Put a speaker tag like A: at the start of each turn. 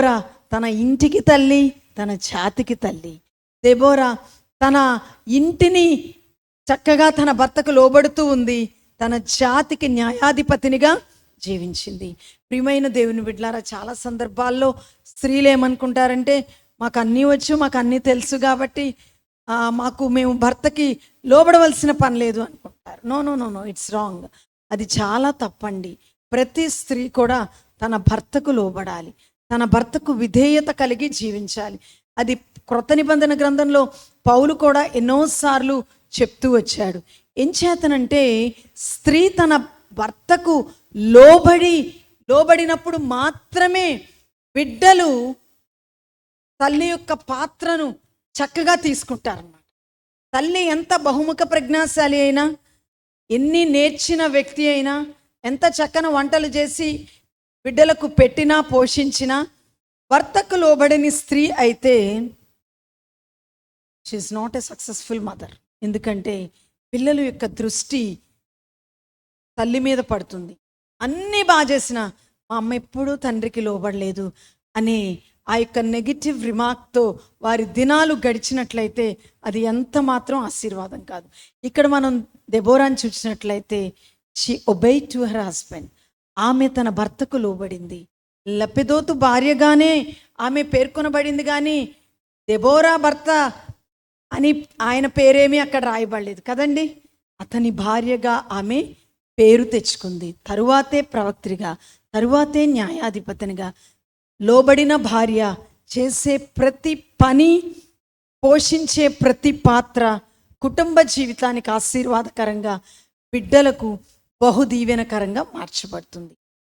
A: Deborah తన ఇంటికి తల్లి తన జాతికి తల్లి. దెబోరా తన ఇంటిని చక్కగా తన భర్తకు లోబడుతూ ఉంది తన జాతికి న్యాయాధిపతినిగా జీవించింది. ప్రియమైన దేవుని బిడ్లారా చాలా సందర్భాల్లో స్త్రీలు ఏమనుకుంటారంటే మాకు అన్నీ వచ్చు మాకు అన్నీ తెలుసు కాబట్టి మాకు మేము భర్తకి లోబడవలసిన పని లేదు అనుకుంటారు. No no no no it's wrong. అది చాలా తప్పండి. ప్రతి స్త్రీ కూడా తన భర్తకు లోబడాలి. తన భర్తకు విధేయత కలిగి జీవించాలి. అది క్రొత్త నిబంధన గ్రంథంలో పౌలు కూడా ఎన్నోసార్లు చెప్తూ వచ్చాడు. ఏం చేతనంటే స్త్రీ తన భర్తకు లోబడి లోబడినప్పుడు మాత్రమే బిడ్డలు తల్లి యొక్క పాత్రను చక్కగా తీసుకుంటారన్నమాట. తల్లి ఎంత బహుముఖ ప్రజ్ఞాశాలి అయినా ఎన్ని నేర్చిన వ్యక్తి అయినా ఎంత చక్కన వంటలు చేసి బిడ్డలకు పెట్టినా పోషించినా భర్తకు లోబడిని స్త్రీ అయితే she not a successful mother ఎందుకంటే పిల్లల యొక్క దృష్టి తల్లి మీద పడుతుంది. అన్నీ బాగా చేసిన మా అమ్మ ఎప్పుడూ తండ్రికి లోబడలేదు అనే ఆ యొక్క నెగిటివ్ రిమార్క్తో వారి దినాలు గడిచినట్లయితే అది ఎంత మాత్రం ఆశీర్వాదం కాదు. ఇక్కడ మనం దెబోరాని చూసినట్లయితే she obey to her husband ఆమె తన భర్తకు లోబడింది. లపెదోతు భార్యగానే ఆమె పేర్కొనబడింది కానీ దెబోరా భర్త అని ఆయన పేరేమీ అక్కడ రాయబడలేదు కదండి. అతని భార్యగా ఆమె పేరు తెచ్చుకుంది. తరువాతే ప్రవక్తిగా తరువాతే న్యాయాధిపతినిగా లోబడిన భార్య చేసే ప్రతి పని పోషించే ప్రతి పాత్ర కుటుంబ జీవితానికి ఆశీర్వాదకరంగా బిడ్డలకు బహుదీవెనకరంగా మార్చబడుతుంది.